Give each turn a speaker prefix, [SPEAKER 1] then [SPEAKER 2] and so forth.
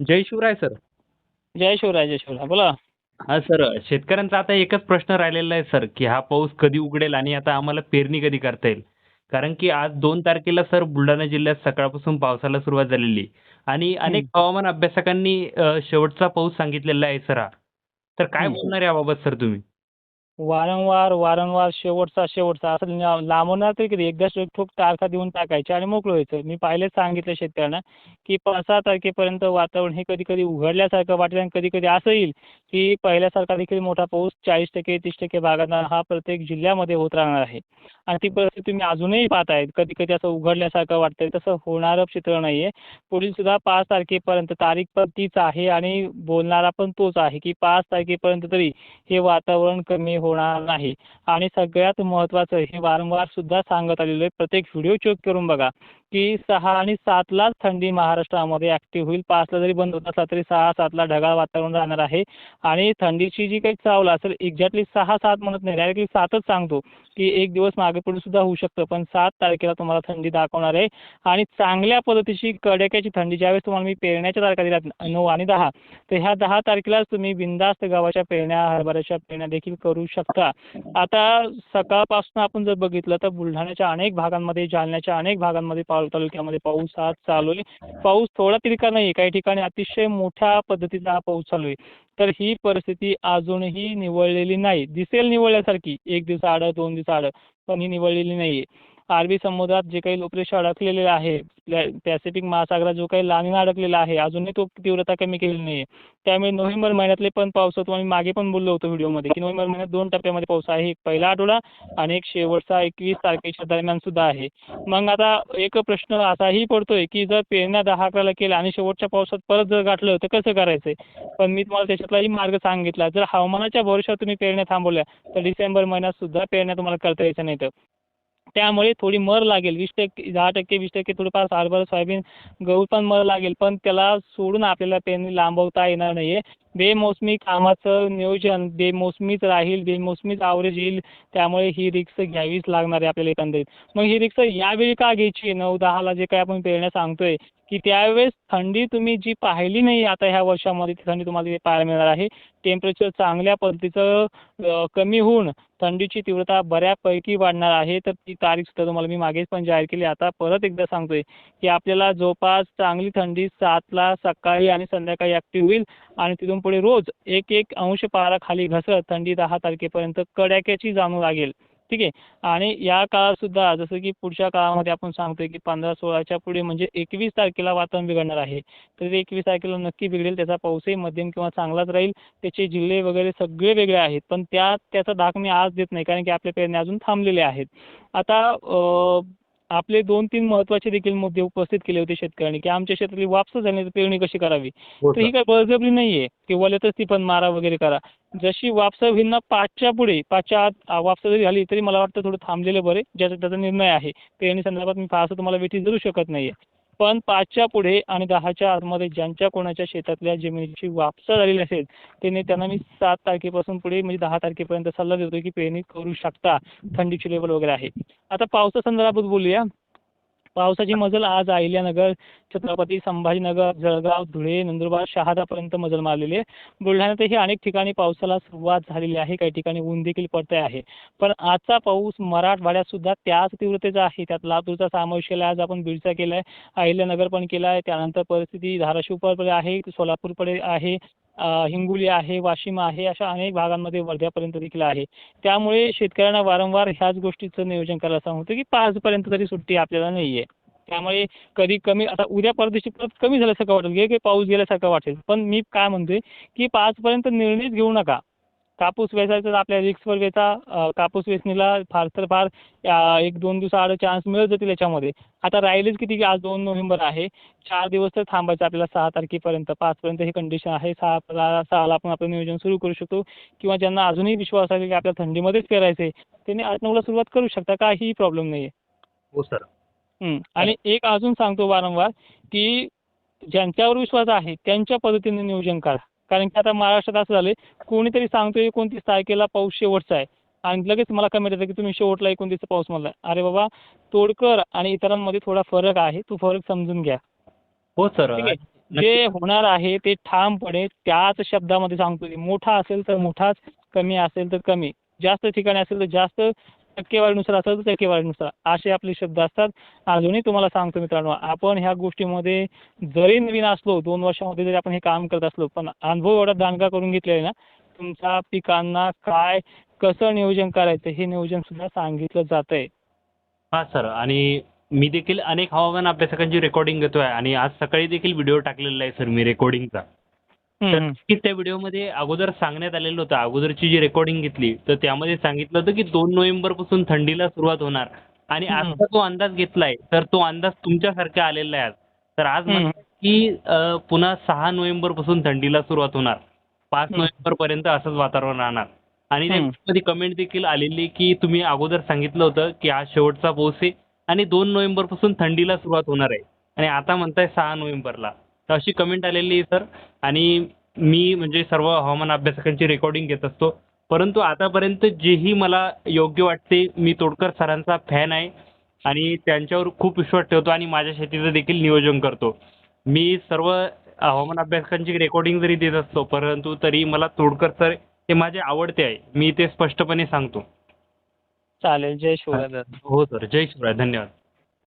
[SPEAKER 1] जय Shivray sir
[SPEAKER 2] जय शिवराय जय शिवराय. बोला.
[SPEAKER 1] हा सर शेतकऱ्यांचा आता एकच प्रश्न राहिलेला आहे सर की हा पाऊस कधी उघडेल आणि आता आम्हाला पेरणी कधी करता येईल? कारण की आज दोन तारखेला सर बुलढाणा जिल्ह्यात सकाळपासून पावसाला सुरुवात झालेली. आणि अनेक हवामान अभ्यासकांनी शेवटचा पाऊस सांगितलेला आहे सर हा तर काय. बोलणार याबाबत सर तुम्ही?
[SPEAKER 2] वारंवार वारंवार शेवटचा शेवटचा. असं लांबवणार तरी किती? एकदा ठोक तारखा देऊन टाकायचे आणि मोकळं व्हायचं. मी पहिलेच सांगितलं शेतकऱ्यांना की पाच सहा तारखेपर्यंत वातावरण हे कधी कधी उघडल्यासारखं वाटेल आणि कधी कधी असं येईल की पहिल्यासारखा देखील मोठा पाऊस चाळीस टक्के तीस टक्के भागांना हा प्रत्येक जिल्ह्यामध्ये होत राहणार आहे. आणि ती परिस्थिती तुम्ही अजूनही पाहतायत कधी कधी असं उघडल्यासारखं वाटतंय. तसं होणारं चित्र नाहीये. पुढील सुद्धा पाच तारखेपर्यंत तारीख पण तीच आहे आणि बोलणारा पण तोच आहे की पाच तारखेपर्यंत तरी हे वातावरण कमी होणार नाही. आणि सगळ्यात महत्त्वाचं हे वारंवार सुद्धा सांगत आलेलो आहे प्रत्येक व्हिडिओ चेक करून बघा. की सहा आणि सातलाच थंडी महाराष्ट्रामध्ये ॲक्टिव्ह होईल. पाचला जरी बंद होत असला तरी सहा सातला ढगाळ वातावरण राहणार आहे. आणि थंडीची जी काही चावल असेल एक्झॅक्टली सहा सात म्हणत नाही डायरेक्टली सातच सांगतो की एक दिवस मागे पुढे सुद्धा होऊ शकतं. पण सात तारखेला तुम्हाला थंडी दाखवणार आहे. आणि चांगल्या पद्धतीची कडाक्याची थंडी ज्यावेळेस तुम्हाला मी पेरण्याच्या तारखा दिल्या नऊ आणि दहा तर ह्या दहा तारखेलाच तुम्ही बिंदास्त गव्हाच्या पेरण्या हरभऱ्याच्या पेरण्या देखील करू शकता. आता सकाळपासून आपण जर बघितलं तर बुलढाण्याच्या अनेक भागांमध्ये जालन्याच्या अनेक भागांमध्ये पाऊस तालुक्यामध्ये पाऊस आज चालू आहे. पाऊस थोडा तिरका नाही काही ठिकाणी अतिशय मोठ्या पद्धतीचा हा पाऊस चालू आहे. तर ही परिस्थिती अजूनही निवळलेली नाही. दिसेल निवळल्यासारखी एक दिवस आड दोन दिवस आड पण ही निवळलेली नाही आहे अरबी समुद्रात जे काही लोकरेषा अडकलेले आहे प्लॅ- पॅसिफिक महासागरात जो काही लानिना अडकलेला आहे अजूनही तो तीव्रता कमी केलेली नाही आहे त्यामुळे नोव्हेंबर महिन्यातले पण पाऊस होतो आम्ही मागे पण बोललो होतो व्हिडिओमध्ये की नोव्हेंबर महिन्यात दोन टप्प्यामध्ये पाऊस आहे एक पहिला आठवडा आणि एक शेवटचा एकवीस तारखेच्या दरम्यान सुद्धा आहे. मग आता एक प्रश्न असाही पडतोय की जर पेरण्या दहा अकराला केल्या आणि शेवटच्या पावसात परत जर गाठलं तर कसं करायचंय? पण मी तुम्हाला त्याच्यातलाही मार्ग सांगितला. जर हवामानाच्या भरोशावर तुम्ही पेरण्या थांबवल्या तर डिसेंबर महिन्यात सुद्धा पेरण्या तुम्हाला करता यायच्या तर त्यामुळे थोडी मर लागेल. वीस टक्के दहा टक्के वीस टक्के थोडीफार सारभर सोयाबीन गहू पण मर लागेल. पण त्याला सोडून आपल्याला पेरणी लांबवता येणार नाही आहे बेमोसमी कामाचं नियोजन बेमोसमीच राहील बेमोसमीच आवरेज येईल. त्यामुळे ही रिक्स घ्यावीच लागणार आहे आपल्याला एकंदरीत. मग ही रिक्स यावेळी का घ्यायची आहे? नऊ दहाला जे काही आपण पेरण्या सांगतोय की त्यावेळेस थंडी तुम्ही जी पाहिली नाही आता ह्या वर्षामध्ये ती थंडी तुम्हाला पाहायला मिळणार आहे. टेम्परेचर चांगल्या पद्धतीचं कमी होऊन थंडीची तीव्रता बऱ्यापैकी वाढणार आहे. तर ती तारीख सुद्धा तुम्हाला मी मागेच पण जाहीर केली. आता परत एकदा सांगतोय की आपल्याला जवळपास चांगली थंडी सातला सकाळी आणि संध्याकाळी ॲक्टिव्ह होईल आणि तिथून पुढे रोज एक एक अंश पारा खाली घसरत थंडी दहा तारखेपर्यंत कडाक्याची जाणू लागेल. ठीक आहे. आणि या काळात सुद्धा जसं की पुढच्या काळामध्ये आपण सांगतोय की पंधरा सोळाच्या पुढे म्हणजे एकवीस तारखेला वातावरण बिघडणार आहे. तर ते एकवीस तारखेला नक्की बिघडेल त्याचा पाऊसही मध्यम किंवा चांगलाच राहील. त्याचे जिल्हे वगैरे सगळे वेगळे आहेत पण त्या त्याचा दाख मी आज देत नाही कारण की आपल्या पेरण्या अजून थांबलेले आहेत. आता आपले दोन तीन महत्त्वाचे देखील मुद्दे उपस्थित केले होते शेतकऱ्यांनी की आमच्या शेतातली वापस झाली तर पेरणी कशी करावी? तर ही काही बळजबरी नाही आहे की वल्यातच ती पण मारा वगैरे करा. जशी वापसा होईल ना पाचच्या पुढे पाचच्या आत वापसा जरी झाली तरी मला वाटतं थोडं थांबलेलं बरे ज्याचा त्याचा निर्णय आहे. पेरणी संदर्भात मी फारसं तुम्हाला वेठी धरू शकत नाही आहे पण पाचच्या पुढे आणि दहाच्या आतमध्ये ज्यांच्या कोणाच्या शेतातल्या जमिनीची वापसा झालेली असेल त्यांनी त्यांना मी सात तारखेपासून पुढे म्हणजे दहा तारखेपर्यंत सल्ला देतो की पेरणी करू शकता. थंडीची लेवल वगैरे आहे. आता पावसा संदर्भात बोलूया. पावसाची मजल आज अहिल्यानगर छत्रपती संभाजीनगर जळगाव धुळे नंदुरबार शहादापर्यंत मजल मारलेली आहे. बुलढाण्यातही अनेक ठिकाणी पावसाला सुरुवात झालेली आहे. काही ठिकाणी ऊन देखील पडते आहे. पण आजचा पाऊस मराठवाड्यात सुद्धा त्याच तीव्रतेचा आहे. त्यात लातूरचा समावेश केला आज आपण बीडचा केला आहे अहिल्यानगर पण केला आहे त्यानंतर परिस्थिती धाराशिवकडे आहे. सोलापूरकडे आहे. हिंगोली आहे वाशिम आहे अशा अनेक भागांमध्ये वर्ध्यापर्यंत देखील आहे. त्यामुळे शेतकऱ्यांना वारंवार ह्याच गोष्टीचं नियोजन करायला सांगतो की पाचपर्यंत तरी सुट्टी आपल्याला नाही आहे त्यामुळे कधी कमी आता उद्या परदेशी परत कमी झाल्यासारखं वाटेल की काही पाऊस गेल्यासारखं वाटेल. पण मी काय म्हणतोय की पाचपर्यंत निर्णयच घेऊ नका. कापूस वेचायचा तर आपल्या रिक्सवर वेचा. कापूस वेचणीला फार तर फार एक दोन दिवसाआड चान्स मिळत जातील याच्यामध्ये. आता राहिलेच किती की आज दोन नोव्हेंबर आहे. चार दिवस तर थांबायचं आपल्याला सहा तारखेपर्यंत. पाचपर्यंत हे कंडिशन आहे. सहा सहाला आपण आपलं नियोजन सुरू करू शकतो. किंवा ज्यांना अजूनही विश्वास आहे की आपल्या थंडीमध्येच पेरायचं आहे त्यांनी आठ नऊला सुरुवात करू शकता. काहीही प्रॉब्लेम नाही आहे
[SPEAKER 1] हो सर.
[SPEAKER 2] आणि एक अजून सांगतो वारंवार की ज्यांच्यावर विश्वास आहे त्यांच्या पद्धतीने नियोजन करा कारण की आता महाराष्ट्रात असं झालंय कोणीतरी सांगतोय एकोणतीस तारखेला पाऊस शेवटचा आहे. आणि लगेच मला कमेंट येतं की तुम्ही शेवटला एकोणतीसचा पाऊस म्हणला अरे बाबा तोडकर आणि इतरांमध्ये थोडा फरक आहे तो फरक समजून घ्या.
[SPEAKER 1] हो सर
[SPEAKER 2] ठीक आहे? जे होणार आहे ते ठामपणे त्याच शब्दामध्ये सांगतो. मोठा असेल तर मोठाच कमी असेल तर कमी. जास्त ठिकाणी असेल तर जास्त टक्केवारीनुसार असेल तर टक्केवारीनुसार. असे आपले शब्द असतात. अजूनही तुम्हाला सांगतो मित्रांनो आपण ह्या गोष्टीमध्ये जरी नवीन असलो दोन वर्षामध्ये जरी आपण हे काम करत असलो पण अनुभव एवढा दांडगा करून घेतलेला आहे ना तुमच्या पिकांना काय कसं नियोजन करायचं हे नियोजन सुद्धा सांगितलं जात आहे
[SPEAKER 1] हा सर आणि मी देखील अनेक हवामान अभ्यासकांची रेकॉर्डिंग घेतोय आणि आज सकाळी देखील व्हिडिओ टाकलेला आहे सर मी रेकॉर्डिंगचा तर की त्या व्हिडिओमध्ये अगोदर सांगण्यात आलेलं होतं अगोदरची जी रेकॉर्डिंग घेतली तर त्यामध्ये सांगितलं होतं की दोन नोव्हेंबरपासून थंडीला सुरुवात होणार आणि. आजचा जो अंदाज घेतलाय तर तो अंदाज तुमच्यासारखा आलेला आहे आज तर आज. म्हणतात की पुन्हा सहा नोव्हेंबरपासून थंडीला सुरुवात होणार पाच
[SPEAKER 2] हम्म.
[SPEAKER 1] नोव्हेंबर पर्यंत असंच वातावरण राहणार आणि. त्यामध्ये कमेंट देखील आलेली की तुम्ही अगोदर सांगितलं होतं की आज शेवटचा पाऊस आहे आणि दोन नोव्हेंबरपासून थंडीला सुरुवात होणार आहे आणि आता म्हणताय सहा नोव्हेंबरला तर अशी कमेंट आलेली आहे सर आणि मी म्हणजे सर्व हवामान अभ्यासकांची रेकॉर्डिंग घेत असतो. परंतु आतापर्यंत जेही मला योग्य वाटते मी तोडकर सरांचा फॅन आहे आणि त्यांच्यावर खूप विश्वास ठेवतो आणि माझ्या शेतीचं देखील नियोजन करतो. मी सर्व हवामान अभ्यासकांची रेकॉर्डिंग जरी देत असतो परंतु तरी मला तोडकर सर हे माझे आवडते आहे. मी ते स्पष्टपणे सांगतो.
[SPEAKER 2] चालेल. जय शिवराय
[SPEAKER 1] हो सर जय शिवराय. धन्यवाद.